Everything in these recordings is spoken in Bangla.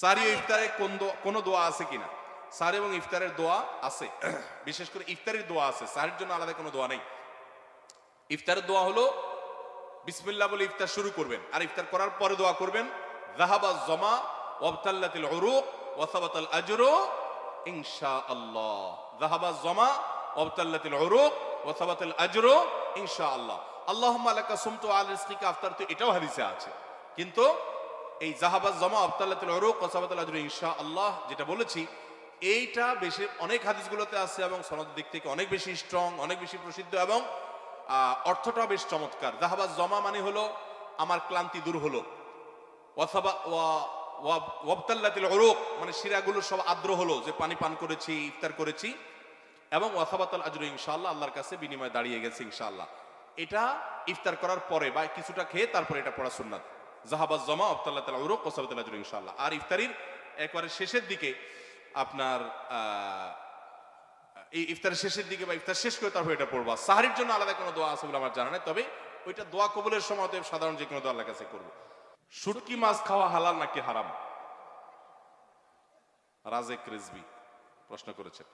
সারি ও ইফতারে কোন কোনো দোয়া আছে কিনা? সারি এবং ইফতারের দোয়া আছে। বিশেষ করে ইফতারের দোয়া আছে। সারির জন্য আলাদা কোনো দোয়া নেই। ইফতারের দোয়া হলো, বিসমিল্লাহ বলে ইফতার শুরু করবেন। আর ইফতার করার পরে দোয়া করবেন জাহাবা জমা ওয়াবতাল্লাতিল উরুক ওয়াসাবাতাল আজরু ইনশাআল্লাহ। জাহাবা জমা ওয়াবতাল্লাতিল উরুক ওয়াসাবাতাল আজরু ইনশাআল্লাহ। আল্লাহুম্মা লাকা সুমতু আল রিজকিকা। আফতার তো এটাও হাদিসে আছে। কিন্তু এই জাহাবাজ জমা আবতাল্লাতুল উরুক ওয়াসাবাতুল আজরু ইনশাআল্লাহ যেটা বলেছি এইটা বেশি অনেক হাদিসগুলোতে আছে এবং সনদ দিক থেকে অনেক বেশি স্ট্রং অনেক বেশি প্রসিদ্ধ এবং আহ, অর্থটাও বেশ চমৎকার। জাহাবাজ জমা মানে হলো আমার ক্লান্তি দূর হলো। উরুক মানে শিরাগুলো সব আর্দ্র হলো যে পানি পান করেছি ইফতার করেছি। এবং ওয়াসাবাতাল আজরু ইনশাআল্লাহ আল্লাহর কাছে বিনিময়ে দাঁড়িয়ে গেছে ইনশাআল্লাহ। এটা ইফতার করার পরে বা কিছুটা খেয়ে তারপরে এটা পড়া জাহাবাজ জমা আবতাল্লাহ তালা উরুক আজরু ইনশাআল্লাহ। আর ইফতারির একবারে শেষের দিকে আপনার এই ইফতারের শেষের দিকে বা ইফতার শেষ করে তারপর এটা পড়বা। সাহারির জন্য আলাদা কোনো দোয়া আছে বলে আমার জানা নেই, তবে ওইটা দোয়া কবুলের সময় অতএব সাধারণ যে কোনো দোয়া আল্লাহর কাছে করব। শুটকি মাছ খাওয়া হালাল নাকি হারাম? রাজেক রিজবি প্রশ্ন করেছেন।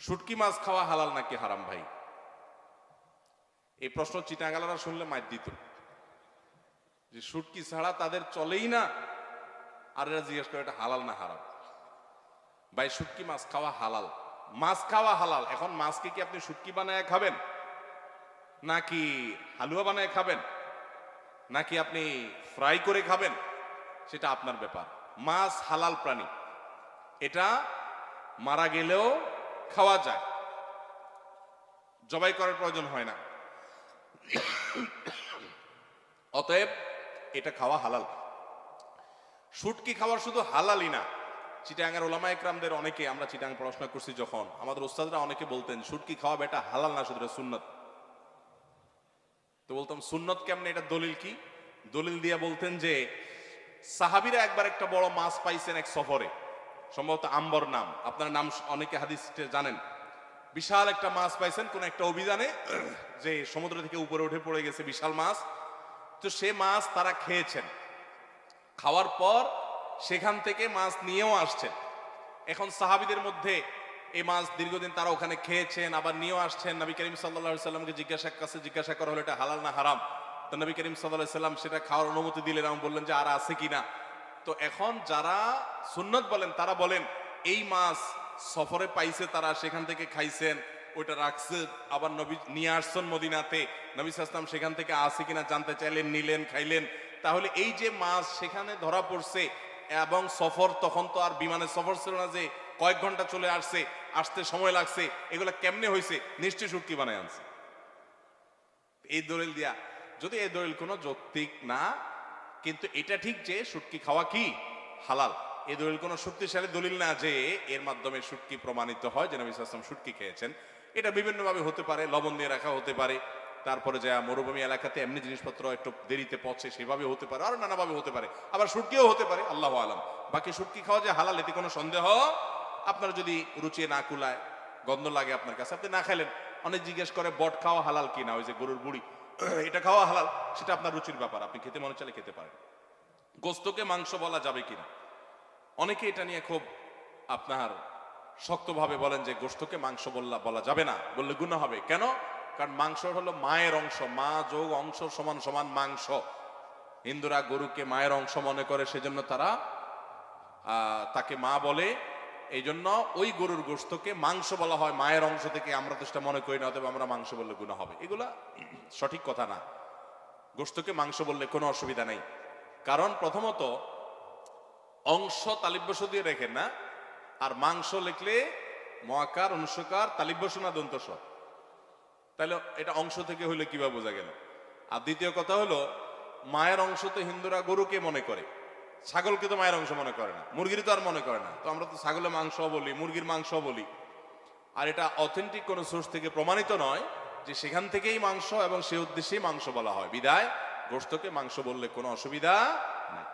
শুটকি মাছ খাওয়া হালাল নাকি হারাম ভাই? এই প্রশ্ন চিটাগালারা শুনলে মাইর দিত। যে শুটকি ছাড়া তাদের চলেই না। আর এরা জিজ্ঞেস করে, এটা হালাল না হারাম? ভাই শুটকি মাছ খাওয়া হালাল। মাছ খাওয়া হালাল। এখন মাছকে কি আপনি শুটকি বানায় খাবেন? নাকি হালুয়া বানায় খাবেন? নাকি আপনি ফ্রাই করে খাবেন? সেটা আপনার ব্যাপার। মাছ হালাল প্রাণী। এটা মারা গেলেও খাওয়া যায়। জবাই করার প্রয়োজন হয় না। অতএব এটা খাওয়া হালাল। শুটকি খাওয়ার শুধু হালালই না চিটাঙ্গার ওলামা একরামদের অনেকে, আমরা চিটাং পড়াশোনা করছি যখন, আমাদের ওস্তাদরা অনেকে বলতেন, শুটকি খাওয়া বেটা হালাল না, শুধু সুন্নত। তো বলতাম, সুন্নত কেমনে? এটা দলিল কি? দলিল দিয়া বলতেন যে, সাহাবিরা একবার একটা বড় মাছ পাইছেন এক সফরে, সম্ভবত আম্বর নাম, আপনার নাম অনেকে হাদিস জানেন। বিশাল একটা মাছ পাইছেন কোন একটা অভিযানে, যে সমুদ্র থেকে উপরে উঠে পড়ে গেছে বিশাল মাছ তো সে মাছ তারা খেয়েছেন। খাওয়ার পর সেখান থেকে মাছ নিয়েও আসছেন। এখন সাহাবিদের মধ্যে এই মাছ দীর্ঘদিন তারা ওখানে খেয়েছেন, আবার নিয়েও আসছেন। নবী করিম সাল্লা সাল্লামকে জিজ্ঞাসা কাছে জিজ্ঞাসা করা হলো, এটা হালাল না হারাম? তো নবী করিম সাল্লাহ সাল্লাম সেটা খাওয়ার অনুমতি দিলেন এবং বললেন যে, আর আছে কিনা তো এখন যারা সুন্নত বলেন, তারা বলেন, এই মাছ সফরে পাইছে তারা, সেখান থেকে খাইছেন। ওইটা রাখছে। আবার নবী নিয়ে আসছেন মদিনাতে। নবী সাসলাম সেখান থেকে আসে কিনা জানতে চাইলেন, নিলেন, খাইলেন। তাহলে এই যে মাছ সেখানে ধরা পড়ছে এবং সফর তখন তো আর বিমানের সফর ছিল না যে কয়েক ঘণ্টা চলে আসছে, আসতে সময় লাগছে, এগুলো কেমনে হয়েছে নিশ্চয়ই শুটকি বানায় আনছে। এই দলিল দিয়া, যদি এই দলিল কোনো যৌক্তিক না, কিন্তু এটা ঠিক যে শুটকি খাওয়া কি? হালাল। এই দলিল কোনো শক্তিশালী দলিল না যে এর মাধ্যমে শুটকি প্রমাণিত হয় যে নবী সাল্লাম শুটকি খেয়েছেন। এটা বিভিন্নভাবে হতে পারে, লবণ দিয়ে রাখা হতে পারে। তারপরে যা মরুভূমি এলাকাতে এমনি জিনিসপত্র একটু দেরিতে পচে সেভাবে হতে পারে, আর নানাভাবে হতে পারে। আবার শুটকিও হতে পারে, আল্লাহ আলম। বাকি শুটকি খাওয়া যে হালাল, এতে কোনো সন্দেহ আপনার যদি রুচি না কুলায়, গন্ধ লাগে আপনার কাছে, আপনি না খাইলেন, অনেক জিজ্ঞেস করে, বট খাওয়া হালাল কিনা ওই যে গরুর বুড়ি, এটা খাওয়া হালাল, সেটা আপনার রুচির ব্যাপার, আপনি খেতে মনে চাইলে খেতে পারেন। গোস্তকে মাংস বলা যাবে কিনা? অনেকে এটা নিয়ে খুব আপনার শক্তভাবে বলেন যে গোস্তকে মাংস বললা, বলা যাবে না, বললে গুণ হবে। কেন? কারণ মাংস হলো মায়ের অংশ। মা যোগ অংশ সমান সমান মাংস। হিন্দুরা গরুকে মায়ের অংশ মনে করে, সেজন্য তারা তাকে মা বলে। এই জন্য ওই গরুর গোস্তকে মাংস বলা হয়। মায়ের অংশ থেকে আমরা তো সেটা মনে করি না, অতএব আমরা মাংস বললে গুণ হবে। এগুলা সঠিক কথা না। গোস্তকে মাংস বললে কোনো অসুবিধা নেই। কারণ প্রথমত, অংশ তালিব্যস দিয়ে রেখেন না আর মাংস লিখলে মহাকার অনুষ্কার তালিব্যস না দন্তস তাহলে এটা অংশ থেকে হইলে কীভাবে বোঝা গেল? আর দ্বিতীয় কথা হলো, মায়ের অংশ তো হিন্দুরা গরুকে মনে করে, ছাগলকে তো মায়ের অংশ মনে করে না, মুরগির তো আর মনে করে না। তো আমরা তো ছাগলের মাংস বলি, মুরগির মাংস বলি। আর এটা অথেন্টিক কোনো সোর্স থেকে প্রমাণিত নয় যে সেখান থেকেই মাংস এবং সে উদ্দেশ্যেই মাংস বলা হয়। বিদায় গোস্তকে মাংস বললে কোনো অসুবিধা নেই।